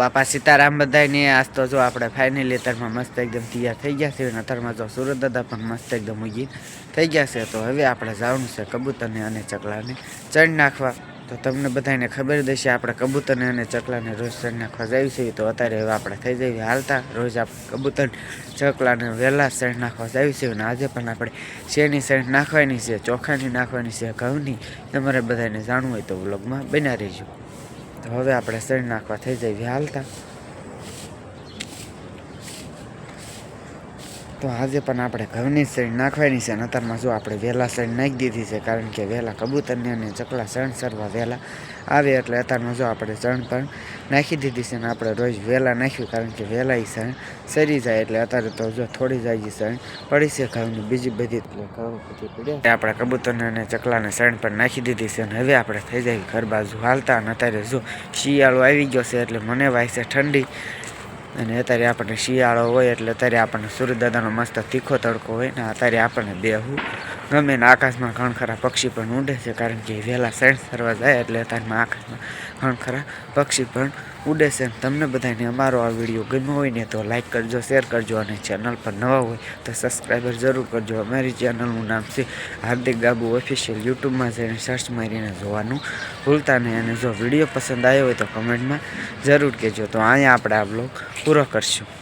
બાપા સીતારામ બધાને આજ તો જો આપણે ફાઇનલી અત્યારમાં મસ્ત એકદમ તૈયાર થઈ ગયા છે અને અત્યારમાં જો સુરત દાદા પણ મસ્ત એકદમ ઉગી થઈ ગયા છે. તો હવે આપણે જવાનું છે કબૂતરને અને ચકલાને ચણ નાખવા. તો તમને બધાને ખબર દેશે આપણે કબૂતરને અને ચકલાને રોજ ચણ નાખવા જઈએ છીએ. તો અત્યારે હવે આપણે થઈ જઈએ હાલતા. રોજ આપણે કબૂતર, ચકલાને વહેલા ચણ નાખવા જઈએ છીએ અને આજે પણ આપણે શેરની ચણ નાખવાની છે, ચોખાની નાખવાની છે, ઘઉંની. તમારે બધાને જાણવું હોય તો વ્લોગમાં બના રહીજો. તો હવે આપણે શેણ નાખવા થઈ જઈએ હાલતા તો આજે પણ આપણે ઘઉંની શેણ નાખવાની છે અને અત્યારમાં જો આપણે વહેલા શેણ નાખી દીધી છે, કારણ કે વહેલા કબૂતરને અને ચકલા શણ સરવા વહેલા આવે એટલે અત્યારમાં જો આપણે શરણ પણ નાખી દીધી છે અને આપણે રોજ વહેલા નાખ્યું, કારણ કે વહેલા એ શણ સરી જાય એટલે અત્યારે તો જો થોડી જાય શણ પડી છે ઘઉંની, બીજી બધી એટલે ઘઉં બધી પડ્યા આપણે કબૂતરને અને ચકલાને શરણ પણ નાખી દીધી છે અને હવે આપણે થઈ જાય ઘર બાજુ હાલતા અને અત્યારે જો શિયાળો આવી ગયો છે એટલે મને વાય છે ઠંડી અને અત્યારે આપણને શિયાળો હોય એટલે અત્યારે આપણને સૂર્યદાદાનો મસ્ત તીખો તડકો હોય ને અત્યારે આપણને બેહું. ગમે ને આકાશમાં ઘણખરા પક્ષી પણ ઉડે છે, કારણ કે વહેલા સાઈડ ફરવા જાય એટલે અત્યારમાં આકાશમાં ઘણ ખરા પક્ષી પણ ઉડે છે. તમને બધાને અમારો આ વીડિયો ગમ્યો હોય ને તો લાઇક કરજો શેર કરજો અને ચેનલ પર નવા હોય તો સબસ્ક્રાઈબર જરૂર કરજો. અમારી ચેનલનું નામ છે હાર્દિક ગાબુ ઓફિશિયલ યુટ્યુબમાં જઈને સર્ચ મારીને જોવાનું ભૂલતા નહીં. અને જો વીડિયો પસંદ આવ્યો હોય તો કમેન્ટમાં જરૂર કહેજો. તો અહીંયા આપણે આ બ્લોગ પૂરો કરશું.